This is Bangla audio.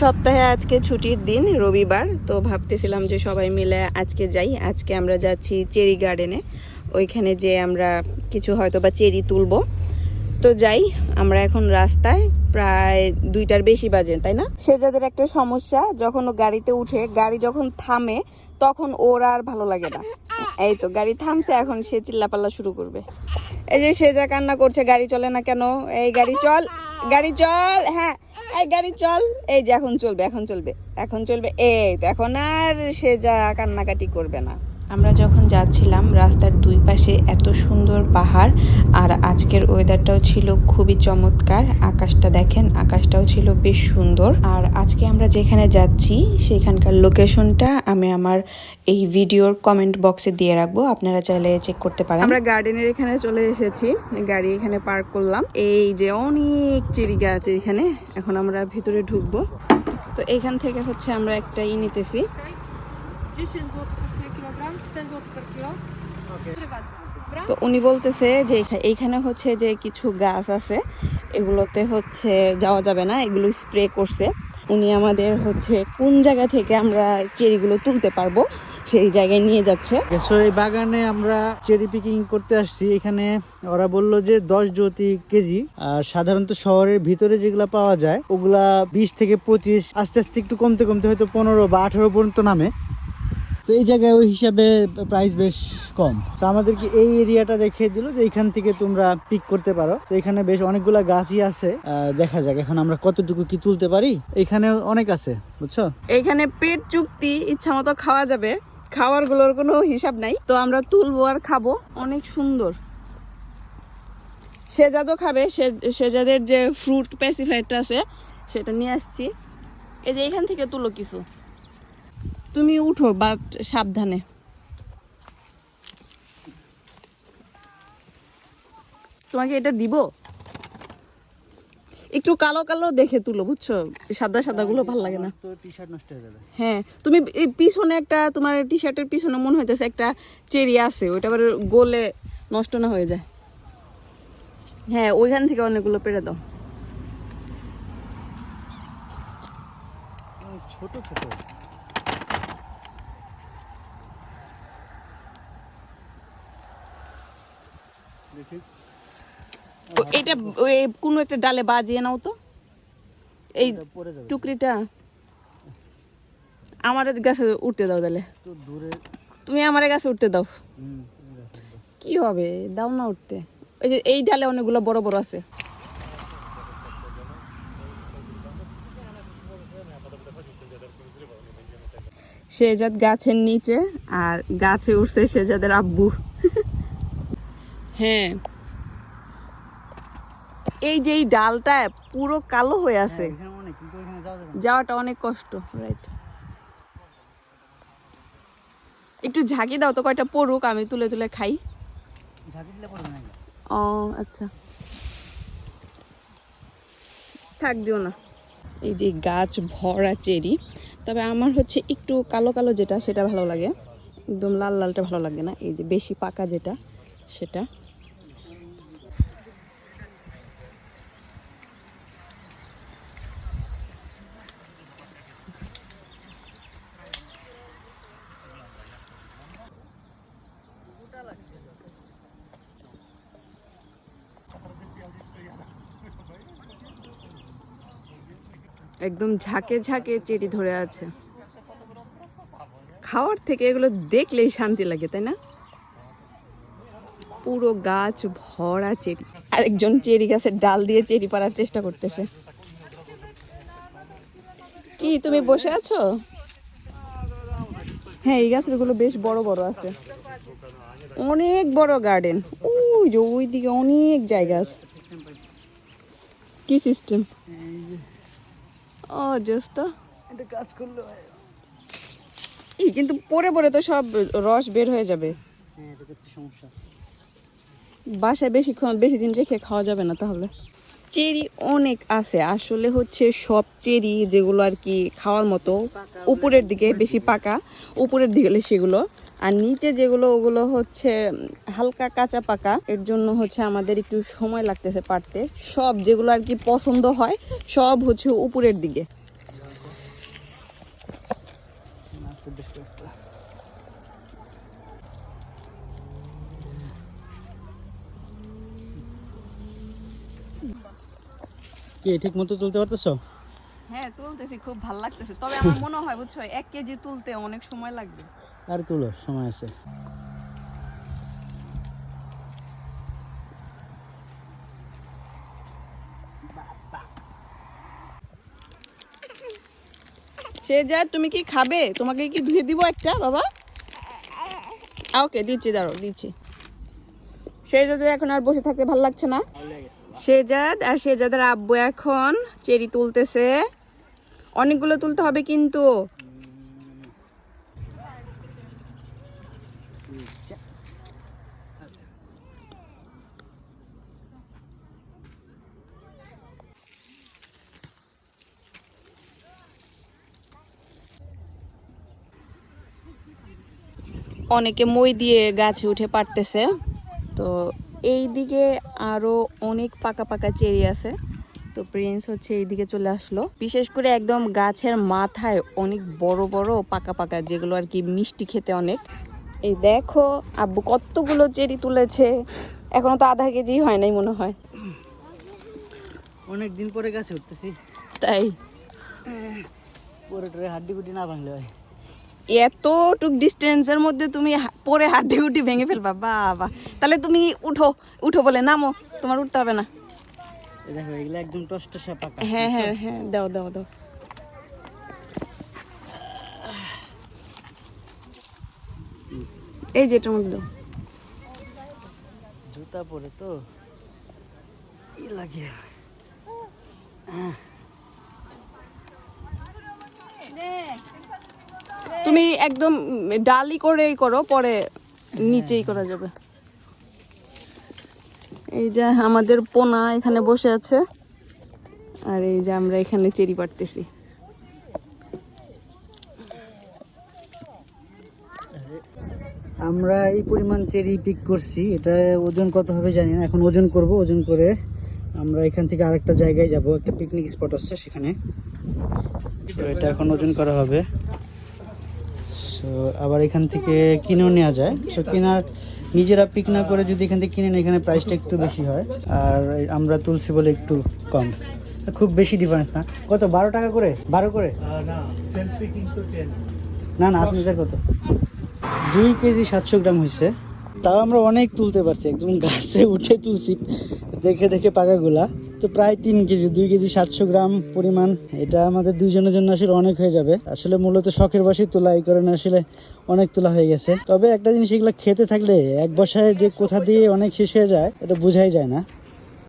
সপ্তাহে আজকে ছুটির দিন, রবিবার। তো ভাবতেছিলাম যে সবাই মিলে আজকে যাই। আজকে আমরা যাচ্ছি চেরি গার্ডেনে। ওইখানে যে আমরা কিছু হয়তো বা চেরি তুলবো। তো যাই, আমরা এখন রাস্তায় প্রায় দুইটার বেশি বাজে, তাই না? সে যাদের একটা সমস্যা, যখন ও গাড়িতে উঠে, গাড়ি যখন থামে, তখন ওর আর ভালো লাগে না। এই তো, গাড়ি থামছে এখন সে চিল্লাপাল্লা শুরু করবে। এই যে সে যা কান্না করছে, গাড়ি চলে না কেন? এই গাড়ি চল। গাড়ি চল হ্যাঁ। এই গাড়ি চল। এই যে এখন চলবে এখন চলবে এখন চলবে। এই তো, এখন আর সে যা কান্নাকাটি করবে না। আমরা যখন যাচ্ছিলাম রাস্তার দুই পাশে এত সুন্দর পাহাড় আর আজকের ওয়েদারটাও ছিল খুবই চমৎকার। আকাশটা দেখেন আকাশটাও ছিল বেশ সুন্দর। আর আজকে আমরা যেখানে যাচ্ছি সেখানকার লোকেশনটা আমি আমার এই ভিডিওর কমেন্ট বক্সে দিয়ে রাখব। আপনারা চাইলে চেক করতে পারেন। আমরা গার্ডেনের এখানে চলে এসেছি। গাড়ি এখানে পার্ক করলাম। এই যে অনেক চেরি গাছ এখানে। এখন আমরা ভিতরে ঢুকবো। তো এখান থেকে হচ্ছে আমরা একটা ই নিতেছি। তো উনি বলতেছে যে এইখা- এইখানে হচ্ছে যে কিছু গাছ আছে, এগুলোতে হচ্ছে যাওয়া যাবে না, এগুলো স্প্রে করছে। উনি আমাদের হচ্ছে কোন জায়গা থেকে আমরা চেরিগুলো তুলতে পারব, সেই জায়গায় নিয়ে যাচ্ছে। এই বাগানে আমরা চেরি পিকিং করতে আসছি। এখানে ওরা বলল যে দশ জ্যোতি কেজি, আর সাধারণত শহরের ভিতরে যেগুলো পাওয়া যায়, ওগুলা বিশ থেকে পঁচিশ, আস্তে আস্তে একটু কমতে কমতে হয়তো পনেরো বা আঠারো পর্যন্ত নামে। তো এই জায়গায় ওই হিসাবে প্রাইস বেশ কম। তো আমাদেরকে এই এরিয়াটা দেখিয়ে দিল যে এখান থেকে তোমরা পিক করতে পারো। তো এখানে বেশ অনেকগুলা গাছই আছে। দেখা যাক এখন আমরা কতটুকু কি তুলতে পারি। এখানে অনেক আছে, বুঝছ? এইখানে পেট চুক্তি ইচ্ছা মতো খাওয়া যাবে। খাওয়ারগুলোর কোনো হিসাব নাই। তো আমরা তুলবো আর খাব। অনেক সুন্দর। সেজাদও খাবে। সে- সেজাদের যে ফ্রুট প্যাসিফাইডটা আছে, সেটা নিয়ে আসছি। এই যে এখান থেকে তুলো কিছু। তুমি উঠো বাট সাবধানে। তোমাকে এটা দিব? একটু কালো কালো দেখে তুলো বুঝছ? সাদা সাদা গুলো ভালো লাগে না। তো টি শার্ট নষ্ট হয়ে যাবে। হ্যাঁ তুমি পিছনে একটা তোমার টি শার্টের পিছনে মনে হইতেছে একটা চেরি আছে ওইটা আবার গোলে নষ্ট না হয়ে যায়। হ্যাঁ ওইখান থেকে অনেকগুলো পেরে দাও। ছোট ছোট। তো এটা কোনো একটা ডালে বাজিয়ে নাও তো। এই টুকরিটা। আমার গাছে উঠতে দাও তাহলে। তুমি আমার গাছে উঠতে দাও। কি হবে? দাও না উঠতে। ওই যে এই ডালে অনেকগুলো বড় বড় আছে। শেজাদ গাছের নিচে আর গাছে উঠছে শেজাদের আব্বু। হ্যাঁ। এই যে এই ডালটা পুরো কালো হয়ে আছে। হ্যাঁ, না। যাওয়াটা অনেক কষ্ট রাইট একটু ঝাঁকি দাও তো কয়টা পড়ুক আমি তুলে তুলে খাই। ও আচ্ছা। থাক দিও না। এই যে গাছ ভরা চেরি তবে আমার হচ্ছে একটু কালো কালো যেটা সেটা ভালো লাগে। একদম লাল লালটা ভালো লাগে না। এই যে বেশি পাকা যেটা সেটা। একদম ঝাঁকে ঝাঁকে চেরি ধরে আছে। খাওয়ার থেকে এগুলো দেখলেই শান্তি লাগে, তাই না? পুরো গাছ ভরা চেরি। আরেকজন চেরি গাছের ডাল দিয়ে চেরি পাড়ার চেষ্টা করতেছে। কি, তুমি বসে আছো? হ্যাঁ এই গাছেরগুলো বেশ বড় বড় আছে। অনেক বড় গার্ডেন। ওই যে ওইদিকে অনেক জায়গা আছে। কি সিস্টেম? ও জোস্ত এটা কাজ করলে। এই কিন্তু পরে পরে তো সব রস বের হয়ে যাবে। হ্যাঁ এটা তো সমস্যা। বাসায় বেশিক্ষণ বেশি দিন রেখে খাওয়া যাবে না তাহলে। চেরি অনেক আছে আসলে হচ্ছে সব চেরি যেগুলো আর কি খাওয়ার মতো উপরের দিকে বেশি পাকা উপরের দিকে সেগুলো। আর নিচে যেগুলো ওগুলো হচ্ছে হালকা কাঁচা পাকা। এর জন্য হচ্ছে আমাদের একটু সময় লাগতেছে পারতে সব যেগুলো আর কি পছন্দ হয় সব হচ্ছে উপরের দিকে। ঠিক মতো তুলতে পারতেছো? হ্যাঁ তুলতেছি খুব ভালো লাগতেছে। তবে আমার মনে হয় বুঝছ এক কেজি তুলতে অনেক সময় লাগবে। আর তুলো, সময় আছে। সে যা, তুমি কি খাবে? তোমাকে কি ধুয়ে দিব একটা, বাবা? ওকে, দিচ্ছি দাঁড়ো দিচ্ছি। শেজাদের এখন আর বসে থাকতে ভালো লাগছে না। শেজাদ আর শেজাদের আব্বু এখন চেরি তুলতেছে। অনেকগুলো তুলতে হবে কিন্তু। অনেকে মই দিয়ে গাছে উঠে পারতেছে। তো এই দিকে আরও অনেক পাকা পাকা চেরি আছে। তো প্রিন্স হচ্ছে এইদিকে চলে আসলো। বিশেষ করে একদম গাছের মাথায় অনেক বড় বড় পাকা পাকা যেগুলো আর কি মিষ্টি খেতে অনেক। এই দেখো আব্বু কতগুলো চেরি তুলেছে। এখনও তো আধা কেজি হয় নাই মনে হয়। অনেক দিন পরে গাছে উঠতেছি। তাই। পরে টরে হাড্ডি গুড্ডি না ভাঙলে হয়। এতটুক ডিস্টেন্সের মধ্যে তুমি হা- পরে হাড্ডি গুটি ভেঙে ফেলবা বাবা। তাহলে তুমি উঠো উঠো বলে নামো তোমার উঠতে হবে না। দেখো এগুলো একদম টসটসা পাকা হ্যাঁ হ্যাঁ হ্যাঁ দাও দাও দাও। এই যে এটার মধ্যে দাও। জুতা পরে তো। ই লাগে? তুমি একদম ডালি করেই করো, পরে নিচেই করা যাবে। এই যে আমাদের পোনা এখানে বসে আছে, আর এই যে আমরা এখানে চেরি পাড়তেছি। আমরা এই পরিমাণ চেরি পিক করছি, এটা ওজন কত হবে জানি না, এখন ওজন করব, ওজন করে আমরা এখান থেকে আরেকটা জায়গায় যাব। একটা পিকনিক স্পট আছে সেখানে। এটা এখন ওজন করা হবে। সো আবার এখান থেকে কিনেও নেওয়া যায়। সো কেনার নিজেরা পিক না করে যদি এখান থেকে কিনে নেয় এখানে প্রাইসটা একটু বেশি হয়। আর আমরা তুলসি বলে একটু কম। খুব বেশি ডিফারেন্স না। কত? বারো টাকা করে? বারো করে? না না আপনাদের কত দুই কেজি সাতশো গ্রাম হয়েছে তাও আমরা অনেক তুলতে পারছি। একদম গাছে উঠে তুলছি। দেখে দেখে পাকাগুলা। তো প্রায় তিন কেজি, দুই কেজি সাতশো গ্রাম পরিমাণ। এটা আমাদের দুইজনের জন্য আসলে অনেক হয়ে যাবে। আসলে মূলত শখের বসে তোলা, এই কারণে আসলে অনেক তোলা হয়ে গেছে। তবে একটা জিনিস এগুলো খেতে থাকলে এক বসায় যে কোথা দিয়ে অনেক শেষ হয়ে যায়, এটা বোঝাই যায় না।